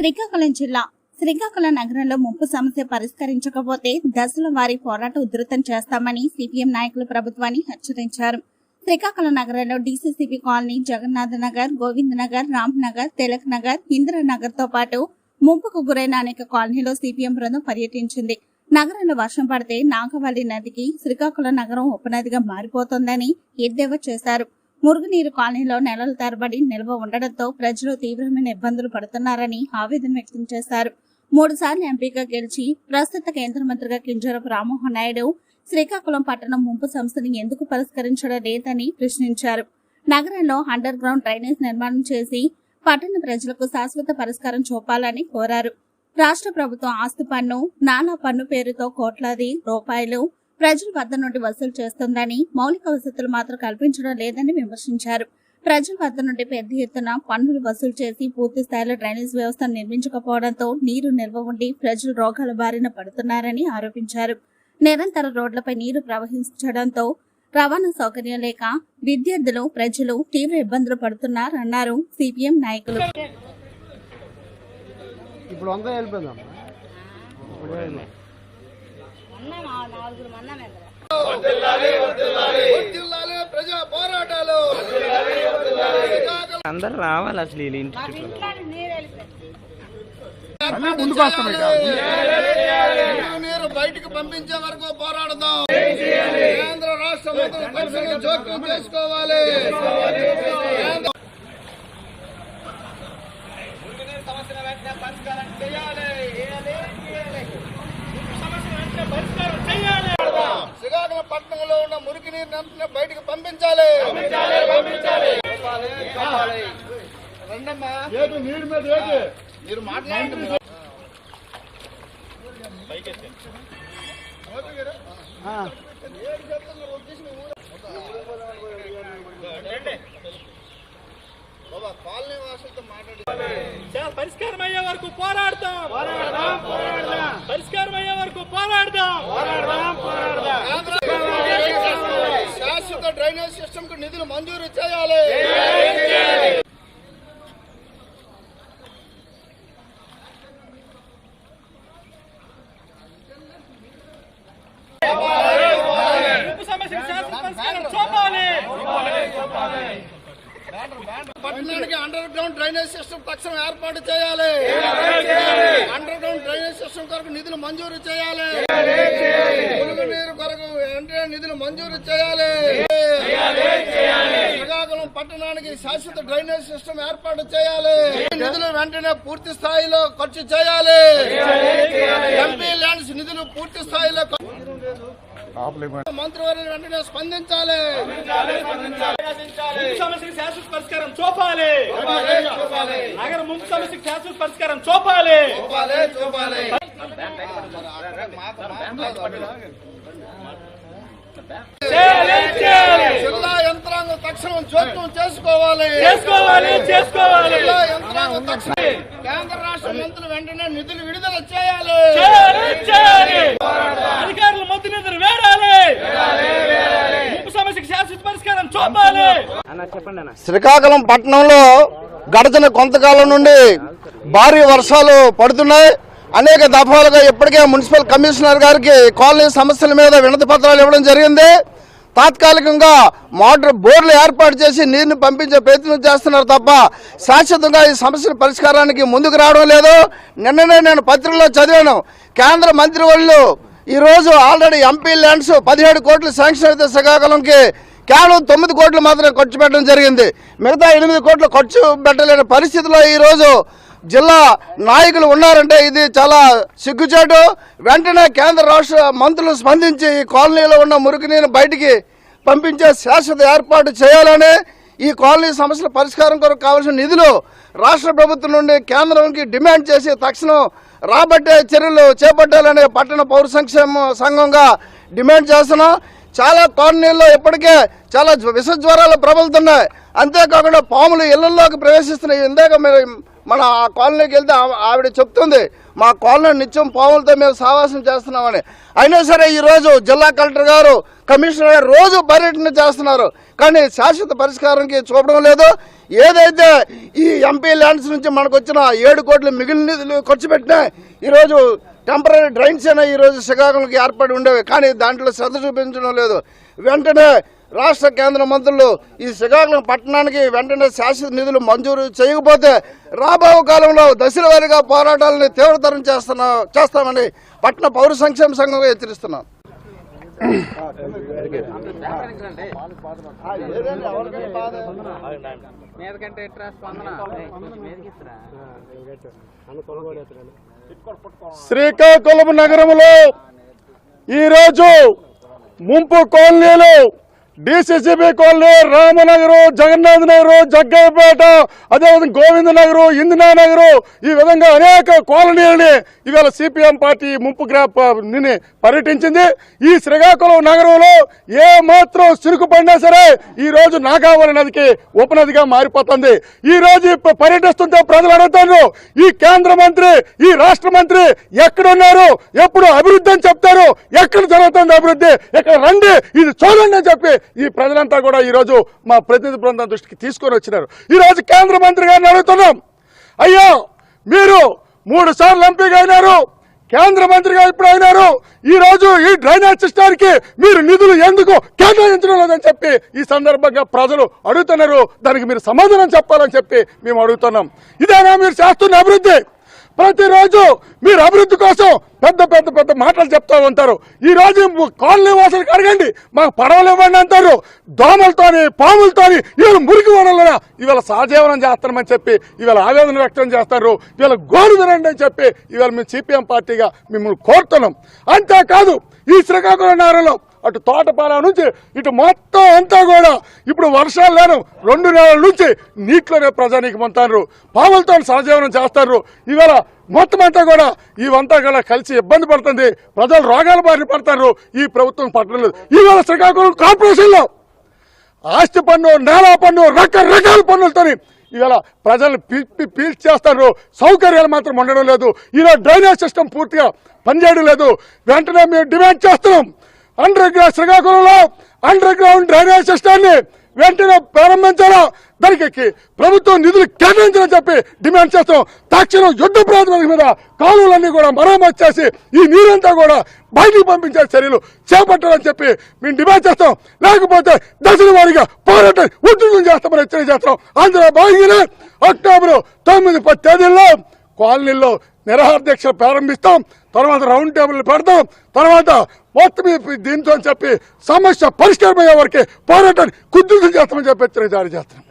శ్రీకాకుళం జిల్లా శ్రీకాకుళం నగరంలో ముంపు సమస్య పరిష్కరించకపోతే దశల వారి పోరాట ఉధృతం చేస్తామని సిపిఎం నాయకులు ప్రభుత్వాన్ని హెచ్చరించారు. శ్రీకాకుళం నగరంలో డీసీసీపీ కాలనీ జగన్నాథ్ నగర్ గోవింద్ నగర్ రామ్ నగర్ తిలక్ నగర్ ఇందిరానగర్తో పాటు ముంపుకు గురైన అనేక కాలనీలో సిపిఎం బృందం పర్యటించింది. నగరంలో వర్షం పడితే నాగవల్లి నదికి శ్రీకాకుళం నగరం ఉపనదిగా మారిపోతోందని ఎద్దేవా చేశారు. మురుగునీరు కాలనీలో నెలల తరబడి నిల్వ ఉండడంతో ప్రజలు తీవ్రమైన ఇబ్బందులు పడుతున్నారని ఆవేదన వ్యక్తం చేశారు. మూడు సార్లు ఎంపీగా గెలిచి ప్రస్తుత కేంద్ర మంత్రిగా కింజరపు రామ్మోహన్ నాయుడు శ్రీకాకుళం పట్టణం ముంపు సంస్థని ఎందుకు పరిష్కరించడం లేదని ప్రశ్నించారు. నగరంలో అండర్ గ్రౌండ్ డ్రైనేజ్ నిర్మాణం చేసి పట్టణ ప్రజలకు శాశ్వత పరిష్కారం చూపాలని కోరారు. రాష్ట్ర ప్రభుత్వం ఆస్తి పన్ను నానా పన్ను పేరుతో కోట్లాది రూపాయలు ప్రజల వద్ద నుండి వసూలు చేస్తుందని మౌలిక వసతులు మాత్రం కల్పించడం లేదని విమర్శించారు. ప్రజల వద్ద నుండి పెద్ద ఎత్తున పన్నులు వసూలు చేసి పూర్తి స్థాయిలో డ్రైనేజ్ వ్యవస్థ నిర్మించకపోవడంతో నీరు నిల్వ ఉండి ప్రజలు రోగాల బారిన పడుతున్నారని ఆరోపించారు. నిరంతర రోడ్లపై నీరు ప్రవహించడంతో రవాణా సౌకర్యం లేక విద్యార్థులు ప్రజలు తీవ్ర ఇబ్బందులు పడుతున్నారన్నారు సిపిఎం నాయకులు. ఇప్పుడు అంతా వెళ్ళిపోయిందమ్మా ఇప్పుడు వెళ్ళింది. జిల్లాలో ప్రజా పోరాటాలు అందరు రావాలి అసలు వీళ్ళ ఇంటి ముందుకు నీరు బయటకు పంపించే వరకు పోరాడదాం. కేంద్ర రాష్ట్ర మంత్రులు జోక్యం చేసుకోవాలి. వెంటనే పరిష్కారం చేయాలి. శ్రీకాకుళం పట్టణంలో ఉన్న మురికి నీరు బయటకు పంపించాలి. రండమ్మా. నీరు మీద మీరు మాట్లాడండి. బాబా కాలనీ వాసులతో మాట్లాడి పరిష్కారం అయ్యే వరకు పోరాడతాం. పరిష్కారం అయ్యే వరకు పోరాడతాం శాశ్వత డ్రైనేజ్ సిస్టమ్కు నిధులు మంజూరు చేయాలి. ఉప్పు శాశ్వత పరిష్కారం చూపాలి. పట్టణానికి అండర్ గ్రౌండ్ డ్రైనేజ్ సిస్టమ్ తక్షణం ఏర్పాటు చేయాలి. అండర్ గ్రౌండ్ డ్రైనేజ్ సిస్టమ్ కొరకు నిధులు మంజూరు చేయాలి. మురుగు నీరు కొరకు వెంటనే నిధులు మంజూరు చేయాలి. శ్రీకాకుళం పట్టణానికి శాశ్వత డ్రైనేజ్ సిస్టమ్ ఏర్పాటు చేయాలి. నిధులు వెంటనే పూర్తి స్థాయిలో ఖర్చు చేయాలి. ఎంపీ ల్యాండ్స్ నిధులు పూర్తి స్థాయిలో. మంత్రివర్యులు వెంటనే స్పందించాలి. పరిష్కారం చూపాలి. నగర సమస్యకు శాశ్వత పరిష్కారం చూపాలి. జిల్లా యంత్రాంగం తక్షణం జోక్యం చేసుకోవాలి. చేసుకోవాలి చేసుకోవాలి. జిల్లా యంత్రాంగం తక్షణం. కేంద్ర రాష్ట్ర మంత్రులు వెంటనే నిధులు విడుదల చేయాలి. అధికారులు మొద్దు నిద్ర వేడాలి శ్రీకాకుళం పట్టణంలో గడిచిన కొంతకాలం నుండి భారీ వర్షాలు పడుతున్నాయి. అనేక దఫాలుగా ఇప్పటికే మున్సిపల్ కమిషనర్ గారికి కాలనీ సమస్యల మీద వినతి పత్రాలు ఇవ్వడం జరిగింది. తాత్కాలికంగా మోటార్ బోర్లు ఏర్పాటు చేసి నీరుని పంపించే ప్రయత్నం చేస్తున్నారు తప్ప శాశ్వతంగా ఈ సమస్యల పరిష్కారానికి ముందుకు రావడం లేదు. నిన్ననే నేను పత్రికలో చదివాను. కేంద్ర మంత్రి వాళ్ళు ఈరోజు ఆల్రెడీ ఎంపీ ల్యాండ్స్ పదిహేడు కోట్లు శాంక్షన్ అయితే శ్రీకాకుళంకి కేవలం తొమ్మిది కోట్లు మాత్రమే ఖర్చు పెట్టడం జరిగింది. మిగతా ఎనిమిది కోట్లు ఖర్చు పెట్టలేని పరిస్థితిలో ఈరోజు జిల్లా నాయకులు ఉన్నారంటే ఇది చాలా సిగ్గుచేటు. వెంటనే కేంద్ర రాష్ట్ర మంత్రులు స్పందించి ఈ కాలనీలో ఉన్న మురుగునీరు బయటికి పంపించే శాశ్వత ఏర్పాటు చేయాలని ఈ కాలనీ సమస్యల పరిష్కారం కొరకు కావాల్సిన నిధులు రాష్ట్ర ప్రభుత్వం నుండి కేంద్రంకి డిమాండ్ చేసి తక్షణం రాబట్టే చర్యలు చేపట్టాలని పట్టణ పౌర సంక్షేమ సంఘంగా డిమాండ్ చేస్తున్నాం. చాలా కాలనీల్లో ఇప్పటికే చాలా జ్వ- విష జ్వరాలు ప్రబలుతున్నాయి. అంతేకాకుండా పాములు ఇళ్ళలోకి ప్రవేశిస్తున్నాయి. ఇందాక మీరు మన ఆ కాలనీకి వెళ్తే ఆవిడ చెప్తుంది మా కాలనీ నిత్యం పావులతో మేము సావాసం చేస్తున్నామని. అయినా సరే ఈరోజు జిల్లా కలెక్టర్ గారు కమిషనర్ గారు రోజు పర్యటన చేస్తున్నారు. కానీ శాశ్వత పరిష్కారానికి చూపడం లేదు. ఏదైతే ఈ ఎంపీ ల్యాండ్స్ నుంచి మనకు వచ్చిన ఏడు కోట్లు మిగిలిన నిధులు ఖర్చు పెట్టినా ఈరోజు టెంపరీ డ్రైన్స్ అయినా ఈరోజు శ్రీకాకుళంకి ఏర్పడి ఉండేవి. కానీ దాంట్లో శ్రద్ధ చూపించడం లేదు. వెంటనే రాష్ట్ర కేంద్ర మంత్రులు ఈ శ్రీకాకుళం పట్టణానికి వెంటనే శాశ్వత నిధులు మంజూరు చేయకపోతే రాబో కాలంలో దశల వారీగా పోరాటాలని తీవ్రతరం చేస్తున్నా చేస్తామని పట్టణ పౌర సంక్షేమ సంఘంగా హెచ్చరిస్తున్నాం. శ్రీకాకుళం నగరంలో ఈరోజు ముంపు కాలనీలో డిసిసిబి కాలనీ రామనగరు జగన్నాథ్ నగరు జగ్గయ్యపేట అదేవిధంగా గోవింద నగరు ఇందినా నగరు ఈ విధంగా అనేక కాలనీలని ఇవాళ సిపిఎం పార్టీ ముంపు గ్రాప పర్యటించింది. ఈ శ్రీకాకుళం నగరంలో ఏ మాత్రం సిరుకు పడినా సరే ఈ రోజు నాగావళి నదికి ఉపనదిగా మారిపోతుంది. ఈ రోజు పర్యటిస్తుంటే ప్రజలు అడుగుతారు ఈ కేంద్ర మంత్రి ఈ రాష్ట్ర మంత్రి ఎక్కడున్నారు ఎప్పుడు అభివృద్ధి అని చెప్తారు ఎక్కడ జరుగుతుంది అభివృద్ధి ఇక్కడ రండి ఇది చూడండి అని చెప్పి ఈ ప్రజలంతా కూడా ఈ రోజు మా ప్రతినిధి బృందం దృష్టికి తీసుకొని వచ్చినారు. ఈ రోజు కేంద్ర మంత్రి గారిని అడుగుతున్నాం. అయ్యో మీరు మూడు సార్లు ఎంపీగా అయినారు కేంద్ర మంత్రిగా ఇప్పుడు అయినారు ఈ రోజు ఈ డ్రైనేజ్ సిస్టానికి మీరు నిధులు ఎందుకు కేటాయించడం లేదని చెప్పి ఈ సందర్భంగా ప్రజలు అడుగుతున్నారు. దానికి మీరు సమాధానం చెప్పాలని చెప్పి మేము అడుగుతున్నాం. ఇదేనా మీరు చేస్తున్న అభివృద్ధి? ప్రతిరోజు మీరు అభివృద్ధి కోసం పెద్ద పెద్ద పెద్ద మాటలు చెప్తా ఉంటారు. ఈ రోజు కాలనీ వాసులకు అడగండి మాకు పడవలు ఇవ్వండి అంటారు. దోమలతోని పాములతోని వీళ్ళు మురికి వనరుల ఇవాళ సహజీవనం చేస్తామని చెప్పి ఇవాళ ఆవేదన వ్యక్తం చేస్తారు. ఇవాళ గోరు వినండి అని చెప్పి ఇవాళ మేము సిపిఎం పార్టీగా మిమ్మల్ని కోరుతున్నాం. అంతేకాదు ఈ శ్రీకాకుళం నగరంలో అటు తోటపాల నుంచి ఇటు మొత్తం అంతా కూడా ఇప్పుడు వర్షాలు లేను. రెండు నెలల నుంచి నీటిలోనే ప్రజానికి పొందుతారు పావులతో సహజీవనం చేస్తారు ఇవాళ మొత్తం అంతా కూడా ఇవంతా కూడా కలిసి ఇబ్బంది పడుతుంది. ప్రజలు రోగాల బారిన పడతారు ఈ ప్రభుత్వం పట్టడం లేదు ఇవాళ శ్రీకాకుళం కార్పొరేషన్లో ఆస్తి పన్ను నేల పన్ను రకరకాల పన్నులతోని ఇవాళ ప్రజలు పీల్చి పీల్చి చేస్తారు సౌకర్యాలు మాత్రం ఉండడం లేదు. ఇలా డ్రైనేజ్ సిస్టమ్ పూర్తిగా పనిచేయడం లేదు. వెంటనే మేము డిమాండ్ చేస్తున్నాం. అండర్ గ్రౌండ్ శ్రీకాకుళంలో అండర్ గ్రౌండ్ డ్రైనేజ్ సిస్టాన్ని వెంటనే ప్రారంభించాలా? దానికి ప్రభుత్వం నిధులు కేటాయించాలని చెప్పి డిమాండ్ చేస్తాం తక్షణం యుద్ధ ప్రాతిపదిక మీద కాలువలన్నీ కూడా మరమ్మతు చేసి ఈ నీరంతా కూడా బయటికి పంపించే చర్యలు చేపట్టాలని చెప్పి మేము డిమాండ్ చేస్తాం లేకపోతే దశల వారిగా పోరాటం ఉద్యోగం చేస్తామని హెచ్చరిక చేస్తాం అందులో భాగంగానే అక్టోబర్ తొమ్మిది పది తేదీల్లో కాలనీల్లో నిరహార దీక్ష ప్రారంభిస్తాం. తర్వాత రౌండ్ టేబుల్ పెడతాం తర్వాత మొత్తం దీంతో చెప్పి సమస్య పరిష్కారమయ్యే వరకే పోరాటాన్ని కుదురు చేస్తామని చెప్పి హెచ్చరిక జారీ చేస్తాం